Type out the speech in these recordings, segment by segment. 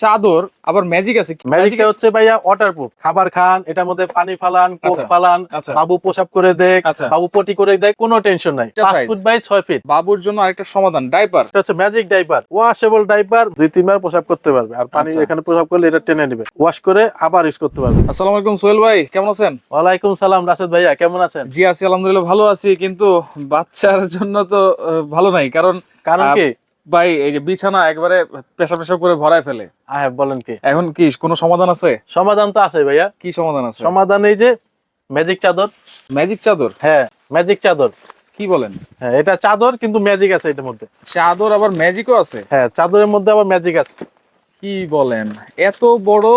চাদর আবার ম্যাজিক আছে কি- ম্যাজিকটা হচ্ছে ভাইয়া ওয়াটারপ্রুফ খাবার খান এটার মধ্যে পানি ফালান কোক আচ্ছা। ফালান আচ্ছা। বাবু পোশাক করে দেখ আচ্ছা। বাবু পটি করে দেয় কোনো টেনশন নাই। পাঁচ ফুট বাই ছয় ফিট বাবুর জন্য আরেকটা সমাধান ডাইপার এটা হচ্ছে ম্যাজিক ডাইপার ওয়াশেবল ডাইপার দুই তিনবার প্রসাব করতে পারবে। আর পানি। এখানে প্রসাব করলে এটা টেনে নেবে। ওয়াশ করে আবার ইউজ করতে পারবে। আসসালামু আলাইকুম সোহেল ভাই কেমন আছেন? ওয়ালাইকুম সালাম রাশেদ ভাইয়া কেমন আছেন? জি আছি আলহামদুলিল্লাহ ভালো আছি কিন্তু বাচ্চার জন্য তো ভালো নাই। কারণ কারণ কি? ভাই এই যে বিছানা একবারে পেশা পেশা করে ভরায় ফেলে। হ্যাঁ বলেন কি? এখন কি কোনো সমাধান আছে? সমাধান তো আছে ভাইয়া। কি সমাধান আছে? সমাধান এই যে ম্যাজিক চাদর। ম্যাজিক চাদর? হ্যাঁ ম্যাজিক চাদর। কি বলেন? হ্যাঁ এটা চাদর কিন্তু ম্যাজিক আছে এটার মধ্যে। চাদর আবার ম্যাজিকও আছে? হ্যাঁ চাদরের মধ্যে আবার ম্যাজিক আছে। কি বলেন? এত বড়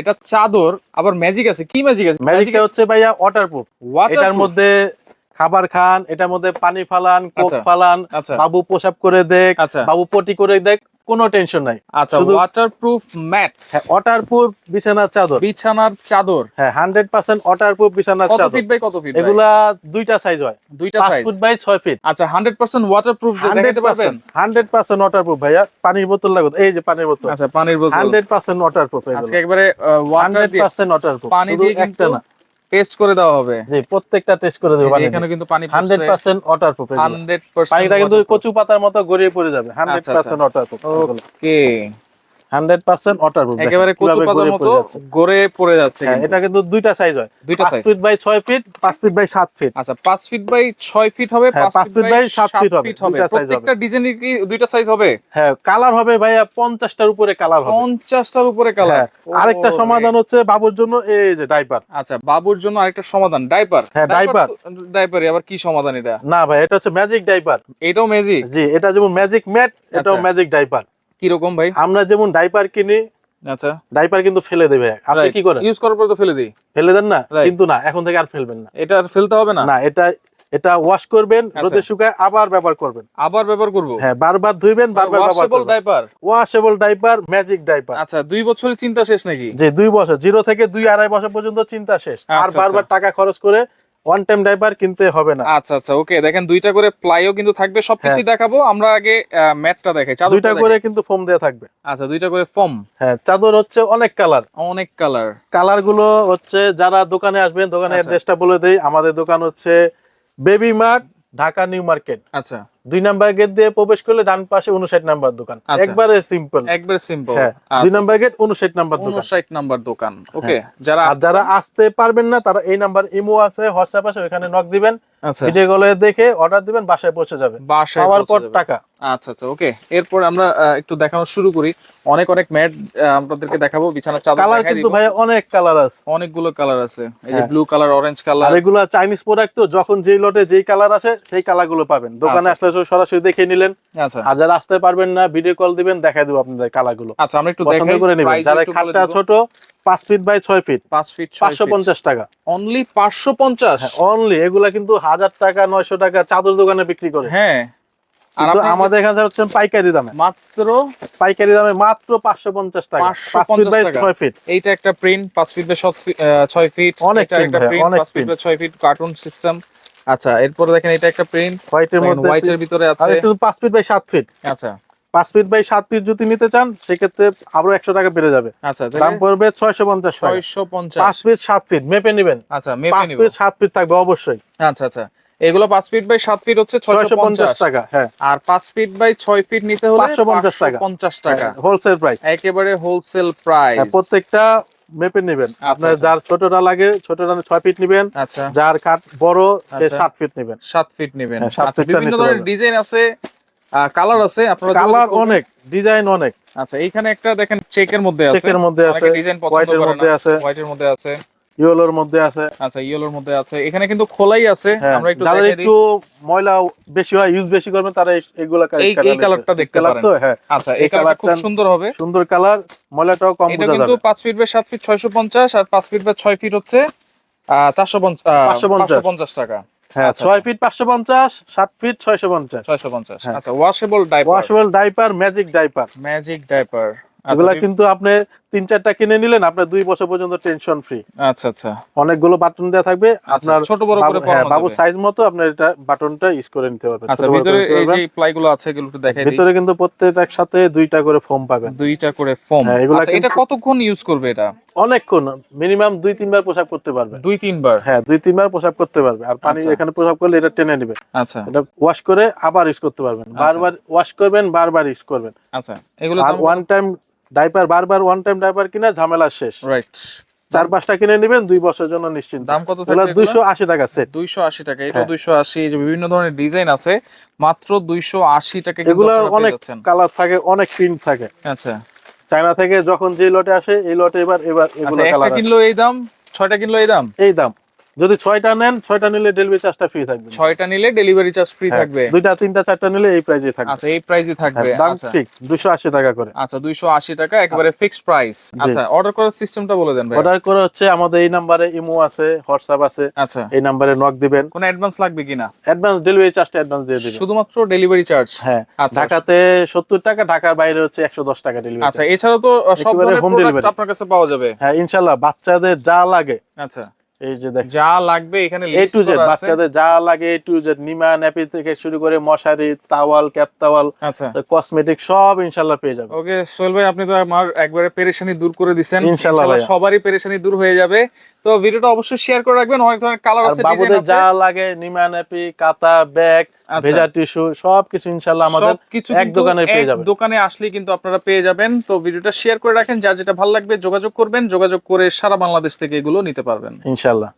এটা চাদর আবার ম্যাজিক আছে? কি ম্যাজিক আছে? ম্যাজিকটা হচ্ছে ভাইয়া ওয়াটারপ্রুফ এটার মধ্যে খাবার খান এটার মধ্যে পানি ফালান কোক আচ্ছা। ফালান আচ্ছা। বাবু পোশাক করে দেখ আচ্ছা। বাবু পটি করে দেখ কোনো টেনশন নাই। আচ্ছা ওয়াটারপ্রুফ ম্যাট হ্যাঁ ওয়াটারপ্রুফ বিছানার চাদর। বিছানার চাদর। হ্যাঁ হান্ড্রেড পার্সেন্ট ওয়াটারপ্রুফ বিছানার চাদর। কত ফিট বাই কত ফিট এগুলা দুইটা সাইজ হয়। দুইটা সাইজ ফুট বাই ছয় ফিট আচ্ছা হান্ড্রেড পার্সেন্ট ওয়াটারপ্রুফ হান্ড্রেড দেখাতে পারবেন? পার্সেন্ট হান্ড্রেড পার্সেন্ট ওয়াটারপ্রুফ ভাইয়া। পানির বোতল লাগবে। এই যে পানির বোতল। আচ্ছা পানির বোতল। হান্ড্রেড পার্সেন্ট ওয়াটারপ্রুফ আজকে একবারে ওয়াটার হান্ড্রেড দিয়ে পার্সেন্ট ওয়াটারপ্রুফ পানি দিয়ে একটা কিন্তু না। টেস্ট করে দেওয়া হবে। জি প্রত্যেকটা টেস্ট করে দেবো পানি এখানে কিন্তু পানি হান্ড্রেড পার্সেন্ট ওয়াটারপ্রুফ হান্ড্রেড পানিটা কিন্তু কচু পাতার মতো গড়িয়ে পড়ে যাবে হান্ড্রেড আচ্ছা, percent waterproof okay hundred percent waterproof একেবারে কচু পাতার মতো গড়ে পড়ে যাচ্ছে হ্যাঁ এটা কিন্তু দুইটা সাইজ হয়। দুইটা সাইজ ফিট বাই ছয় ফিট পাঁচ ফিট বাই সাত ফিট আচ্ছা পাঁচ ফিট বাই ছয় ফিট হবে হ্যাঁ, পাঁচ ফিট বাই সাত ফিট হবে দুইটা size হবে। প্রত্যেকটা ডিজাইনের কি দুইটা সাইজ হবে? হ্যাঁ কালার হবে ভাইয়া পঞ্চাশটার উপরে কালার হবে। পঞ্চাশটার উপরে কালার হ্যাঁ, আরেকটা সমাধান হচ্ছে বাবুর জন্য এই যে ডাইপার আচ্ছা বাবুর জন্য আরেকটা সমাধান ডাইপার হ্যাঁ। ডাইপার আবার কি সমাধান এটা? না ভাই এটা হচ্ছে ম্যাজিক ডাইপার এটাও ম্যাজিক জি এটা যেমন ম্যাজিক ম্যাট এটাও আচ্ছা। ম্যাজিক ডাইপার কি রকম ভাই? আমরা যেমন ডাইপার কিনি আচ্ছা। ডাইপার কিন্তু ফেলে দেবে। আপনি কি করেন? ইউজ করার পর তো ফেলে দিই। ফেলে দেন না? কিন্তু না এখন থেকে আর ফেলবেন না। এটা আর ফেলতে হবে না? না এটা এটা ওয়াশ করবেন আচ্ছা। রোদে শুকায় আবার ব্যবহার করবেন। আবার ব্যবহার করব? হ্যাঁ বারবার ধুইবেন বারবার ব্যবহার করবেন। Diaper washable diaper magic diaper আচ্ছা দুই বছরের চিন্তা শেষ নাকি? যে দুই বছর জিরো থেকে দুই আড়াই বছর পর্যন্ত চিন্তা শেষ। আর আচ্ছা, বারবার টাকা খরচ করে ওয়ান টাইম ডাইপার কিনতে হবে না। আচ্ছা আচ্ছা ওকে দেখেন দুইটা করে প্লাইও কিন্তু থাকবে সবকিছু দেখাবো। আমরা আগে ম্যাটটা দেখাই। চাদরটা হ্যাঁ। দুইটা করে কিন্তু ফোম দেয়া থাকবে। আচ্ছা দুইটা করে ফোম হ্যাঁ চাদর হচ্ছে অনেক কালার অনেক কালার কালারগুলো হচ্ছে যারা দোকানে আসবেন দোকানের আচ্ছা। অ্যাড্রেসটা বলে দেই আমাদের দোকান হচ্ছে baby mart Dhaka new market আচ্ছা। দুই নাম্বার গেট দিয়ে প্রবেশ করলে ডান পাশে উনষাট নাম্বার দোকান। আচ্ছা। একবারে সিম্পল একবারে সিম্পল হ্যাঁ দুই নাম্বার গেট উনষাট নাম্বার দোকান। উনষাট নাম্বার দোকান। ওকে যারা যারা আসতে পারবেন না তারা এই নাম্বার ইমো আছে হোয়াটসঅ্যাপ আছে ওখানে নক দিবেন। আচ্ছা ভিডিও কলে দেখে অর্ডার দিবেন বাসায় পৌঁছে যাবে। বাসায় পাওয়ার পর টাকা। আচ্ছা আচ্ছা ওকে। এরপর আমরা একটু দেখানো শুরু করি। অনেক অনেক ম্যাট আপনাদেরকে দেখাবো। বিছানার চাদর কালার কিন্তু ভাই অনেক কালার আছে। অনেকগুলো কালার আছে। এই যে। ব্লু কালার অরেঞ্জ আর কালার এগুলা চাইনিজ প্রোডাক্ট তো যখন যেই লটে যেই কালার আছে সেই কালারগুলো পাবেন। দোকানে আচ্ছা। আসলে সরাসরি দেখে নিলেন। আচ্ছা। আর যারা আসতে পারবেন না ভিডিও কল দিবেন দেখাই দেবো আপনাদের কালারগুলো। আচ্ছা আমরা একটু দেখাই করে নেবেন। যারা খাটটা ছোট পাঁচ ফিট বাই ছয় ফিট 5 ফিট পাঁচশো পঞ্চাশ টাকা। অনলি 550 অনলি এগুলা কিন্তু হাজার টাকা নয়শো টাকা চাদর দোকানে বিক্রি করে। হ্যাঁ। আমাদের এখানে হচ্ছে পাইকারি দামে। মাত্র পাইকারি দামে মাত্র পাঁচশো পঞ্চাশ টাকা। 550 পাঁচ ফিট বাই ছয় ফিট এইটা একটা প্রিন্ট 5 ফিট বাই 6 ফিট অনেক অনেক 5 feet by 6 feet carton system আচ্ছা এরপরে দেখেন এটা একটা প্রিন্ট হোয়াইটের মধ্যে হোয়াইটের ভিতরে আছে। পাঁচ ফিট বাই সাত ফিট আচ্ছা। পাঁচ ফিট বাই সাত ফিট যদি নিতে চান সেক্ষেত্রে আরও একশো টাকা বেড়ে যাবে। আচ্ছা দাম পড়বে ছয়শো পঞ্চাশ টাকা। 650 পাঁচ ফিট সাত ফিট মেপে নিবেন। আচ্ছা পাঁচ ফিট সাত ফিট থাকবে অবশ্যই। আচ্ছা আচ্ছা। এগুলো পাঁচ ফিট বাই সাত ফিট হচ্ছে ছয়শো পঞ্চাশ। টাকা হ্যাঁ। আর 5 ফিট বাই 6 ফিট নিতে হলে 550 টাকা। 550 টাকা। হোলসেল প্রাইস একেবারে হোলসেল প্রাইস হ্যাঁ, প্রত্যেকটা মেপে নিবেন। আপনার আচ্ছা। যার ছোটটা লাগে ছোটটা ছয় ফিট নিবেন। আচ্ছা। যার কাঠ বড় আচ্ছা। সাত ফিট নেবেন। সাত ফিট নেবেন। হ্যাঁ, আচ্ছা বিভিন্ন ধরনের ডিজাইন আছে। কালার আছে আপনারা কালার অনেক ডিজাইন অনেক। আচ্ছা এইখানে একটা দেখেন চেকের মধ্যে আছে। চেকের মধ্যে আছে ডিজাইন পছন্দ করে মধ্যে আছে। হোয়াইটের মধ্যে আছে। ইয়েলোর মধ্যে আছে। আচ্ছা ইয়েলোর মধ্যে আছে। এখানে কিন্তু খোলাই আছে হ্যাঁ, আমরা একটু দিই। একটু ময়লা বেশি হয় ইউজ বেশি করবেন তারা এই- এইগুলা এই এই কালারটা দেখতে পারেন। তো হ্যাঁ আচ্ছা এই কালারটা খুব সুন্দর হবে। সুন্দর কালার ময়লাটাও কম এটা বোঝা কিন্তু যাবে। পাঁচ ফিট বাই সাত ফিট ছয়শো পঞ্চাশ আর পাঁচ ফিট বাই ছয় ফিট হচ্ছে চারশো পাঁচশো পঞ্চাশ। পঞ্চাশ টাকা। হ্যাঁ আচ্ছা, ছয় ফিট পাঁচশো পঞ্চাশ সাত ফিট ছয়শো পঞ্চাশ। ছয়শো পঞ্চাশ হ্যাঁ। আচ্ছা washable diaper washable diaper magic diaper magic diaper এগুলা কিন্তু আপনি তিন চারটা কিনে নিলেন আপনার দুই বছর পর্যন্ত টেনশন ফ্রি আচ্ছা আচ্ছা। অনেকগুলো বাটন দেওয়া থাকবে আপনার আচ্ছা, ছোট বড় করে হ্যাঁ বাবু সাইজ মতো আপনার এটা বাটনটা ইউজ করে নিতে পারবেন আচ্ছা ভিতরে এই যে প্লাই গুলো আছে এগুলো একটু দেখাই ভিতরে কিন্তু প্রত্যেকটার সাথে দুইটা করে ফোম পাবেন। দুইটা করে ফোম হ্যাঁ, আচ্ছা এটা কতক্ষণ ইউজ করবে এটা? অনেকক্ষণ মিনিমাম দুই তিনবার পোশাক করতে পারবে। দুই তিনবার? হ্যাঁ দুই তিনবার পোশাক করতে পারবে। আর পানি আচ্ছা। এখানে পোশাক করলে এটা টেনে নিবে। আচ্ছা। এটা ওয়াশ করে আবার ইউজ করতে পারবেন। বারবার ওয়াশ করবেন বারবার ইউজ করবেন। আচ্ছা এগুলো আর ওয়ান টাইম ডাইপার বারবার ওয়ান টাইম ডাইপার কিনা ঝামেলা শেষ। রাইট চার পাঁচটা কিনে নেবেন দুই বছরের জন্য নিশ্চিন্ত। দাম কত থাকবে দুইশো আশি টাকা সেট দুইশো আশি টাকা। এটা হ্যাঁ। দুইশো আশি যে বিভিন্ন ধরনের ডিজাইন আছে মাত্র দুইশো আশি টাকা কিন্তু এগুলো অনেক কালার থাকে অনেক প্রিন্ট থাকে। আচ্ছা। চায়না থেকে যখন যে লটে আসে এই লটে এবার এবার আচ্ছা এগুলো একটা কালার কিনলো এই দাম ছয়টা কিনলো এই দাম? এই দাম। যদি ছয়টা নেন ছয়টা নিলে ডেলিভারি চার্জটা ফ্রি থাকবে। ছয়টা নিলে ডেলিভারি চার্জ ফ্রি হ্যাঁ, থাকবে। দুইটা তিনটা চারটা নিলে এই প্রাইজে থাকবে। আচ্ছা এই থাকবে হ্যাঁ, দাম আচ্ছা। ঠিক দুশো আশি টাকা করে। আচ্ছা দুইশো আশি টাকা একেবারে ফিক্সড প্রাইস আচ্ছা অর্ডার করার সিস্টেমটা বলে দেন ভাই। অর্ডার করে হচ্ছে আমাদের এই নাম্বারে ইমো আছে হোয়াটসঅ্যাপ আছে। আচ্ছা। এই নাম্বারে নক দিবেন। কোনো অ্যাডভান্স লাগবে কিনা? অ্যাডভান্স ডেলিভারি চার্জটা অ্যাডভান্স দিয়ে দিবেন। শুধুমাত্র ডেলিভারি চার্জ হ্যাঁ আচ্ছা। ঢাকাতে সত্তর টাকা ঢাকার বাইরে হচ্ছে একশো দশ টাকা ডেলিভারি আচ্ছা এছাড়াও তো সব ধরনের প্রোডাক্ট আপনার কাছে পাওয়া যাবে। হ্যাঁ ইনশাল্লাহ বাচ্চাদের যা লাগে। আচ্ছা। এই যে দেখেন। যা লাগবে এখানে এ টু জেড বাচ্চাদের যা লাগে এ টু জেড নিমা ন্যাপি থেকে শুরু করে মশারি তাওয়াল ক্যাপ তাওয়াল আচ্ছা। কসমেটিক সব ইনশাল্লাহ পেয়ে যাবে। ওকে সোহেল ভাই আপনি তো আমার একবারে পেরেশানি দূর করে দিছেন। ইনশাল্লাহ সবারই পেরেশানি দূর হয়ে যাবে। তো ভিডিওটা অবশ্যই শেয়ার করে রাখবেন। অনেক ধরনের কালার আছে ডিজাইন আছে। যা লাগে নিমা ন্যাপি কাতা ব্যাগ আচ্ছা। ভেজা টিস্যু সবকিছু ইনশাআল্লাহ আমাদের সবকিছু এক দোকানে পেয়ে যাবেন। দোকানে আসলে কিন্তু আপনারা পেয়ে যাবেন। তো ভিডিওটা শেয়ার করে রাখেন। যা যেটা ভালো লাগবে যোগাযোগ করবেন। যোগাযোগ করে সারা বাংলাদেশ থেকে এগুলো নিতে পারবেন। ইনশাল্লাহ